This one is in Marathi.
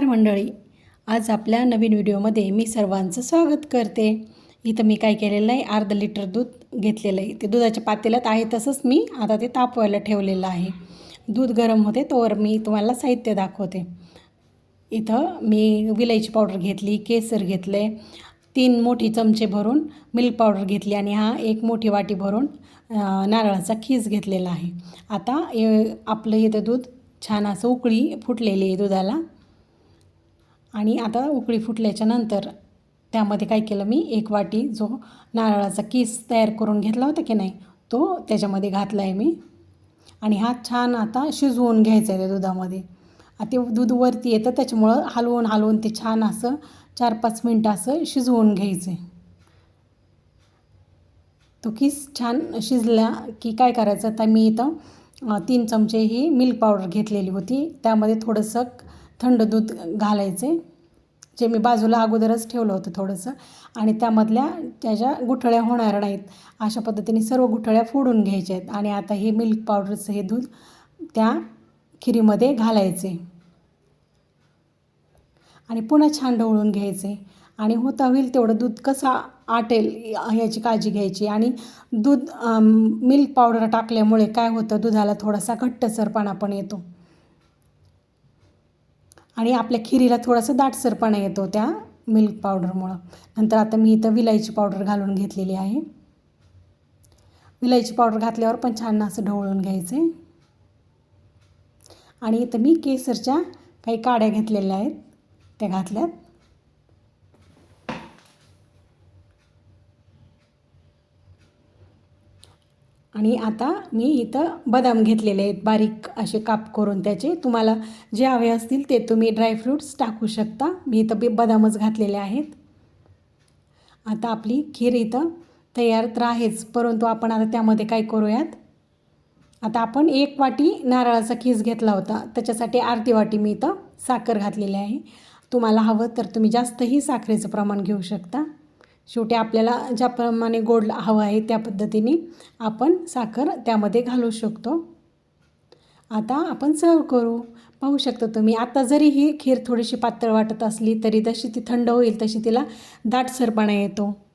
नमस्कार मंडळी. आज आपल्या नवीन व्हिडिओमध्ये मी सर्वांचं स्वागत करते. इथं मी काय केलेलं आहे अर्धा लिटर दूध घेतलेलं आहे. ते दुधाच्या पातेल्यात आहे तसंच मी आता ते तापवायला ठेवलेलं आहे. दूध गरम होते तोवर मी तुम्हाला साहित्य दाखवते. इथं मी विलायची पावडर घेतली केसर घेतले तीन मोठी चमचे भरून मिल्क पावडर घेतली आणि हा एक मोठी वाटी भरून नारळाचा खीस घेतलेला आहे. आता आपलं इथं दूध छान असं उकळी फुटलेली आहे दुधाला. आणि आता उकळी फुटल्याच्या नंतर त्यामध्ये काय केलं मी एक वाटी जो नारळाचा किस तयार करून घेतला होता की नाही तो त्याच्यामध्ये घातला आहे मी. आणि हा छान आता शिजवून घ्यायचा आहे त्या दुधामध्ये. ते दूध वरती येतं त्याच्यामुळं हलवून हलवून ते छान असं चार पाच मिनटं असं शिजवून घ्यायचं आहे तो किस छान शिजला की काय करायचं आता मी इथं तीन चमचे ही मिल्क पावडर घेतलेली होती. त्यामध्ये थोडंसं थंड दूध घालायचे जे मी बाजूला अगोदरच ठेवलं होतं थोडंसं. आणि त्यामधल्या त्याच्या गुठळ्या होणार नाहीत अशा पद्धतीने सर्व गुठळ्या फोडून घ्यायच्या आहेत. आणि आता हे मिल्क पावडरचं हे दूध त्या खिरीमध्ये घालायचे. आणि पुन्हा छान ढवळून घ्यायचे. आणि होता होईल तेवढं दूध कसं आटेल याची काळजी घ्यायची. आणि दूध मिल्क पावडर टाकल्यामुळे काय होतं दुधाला थोडासा घट्टसरपणा पण येतो. आणि आपल्या खिरीला थोडासा दाटसरपणा येतो त्या मिल्क पावडरमुळं नंतर आता मी इथं विलायची पावडर घालून घेतलेली आहे. विलायची पावडर घातल्यावर पण छान असं ढवळून घ्यायचं. आहे आणि इथं मी केसरच्या काही काड्या घेतलेल्या आहेत. त्या घातल्यात. आणि आता मी इथं बदाम घेतलेले आहेत. बारीक असे काप करून त्याचे. तुम्हाला जे हवे असतील ते तुम्ही ड्रायफ्रूट्स टाकू शकता. मी इथं बी बदामच घातलेले आहेत. आता आपली खीर इथं तयार तर आहेच परंतु आपण आता त्यामध्ये काय करूयात? आता आपण एक वाटी नारळाचा खीस घेतला होता. त्याच्यासाठी अर्धी वाटी मी इथं साखर घातलेली आहे. तुम्हाला हवं तर तुम्ही जास्तही साखरेचं प्रमाण घेऊ शकता. शेवटी आपल्याला ज्याप्रमाणे गोड हवं आहे त्या पद्धतीने आपण साखर त्यामध्ये घालू शकतो. आता आपण सर्व करू. पाहू शकता तुम्ही आता जरी ही खीर थोडीशी पातळ वाटत असली तरी जशी ती थंड होईल तशी तिला दाटसरपणा येतो.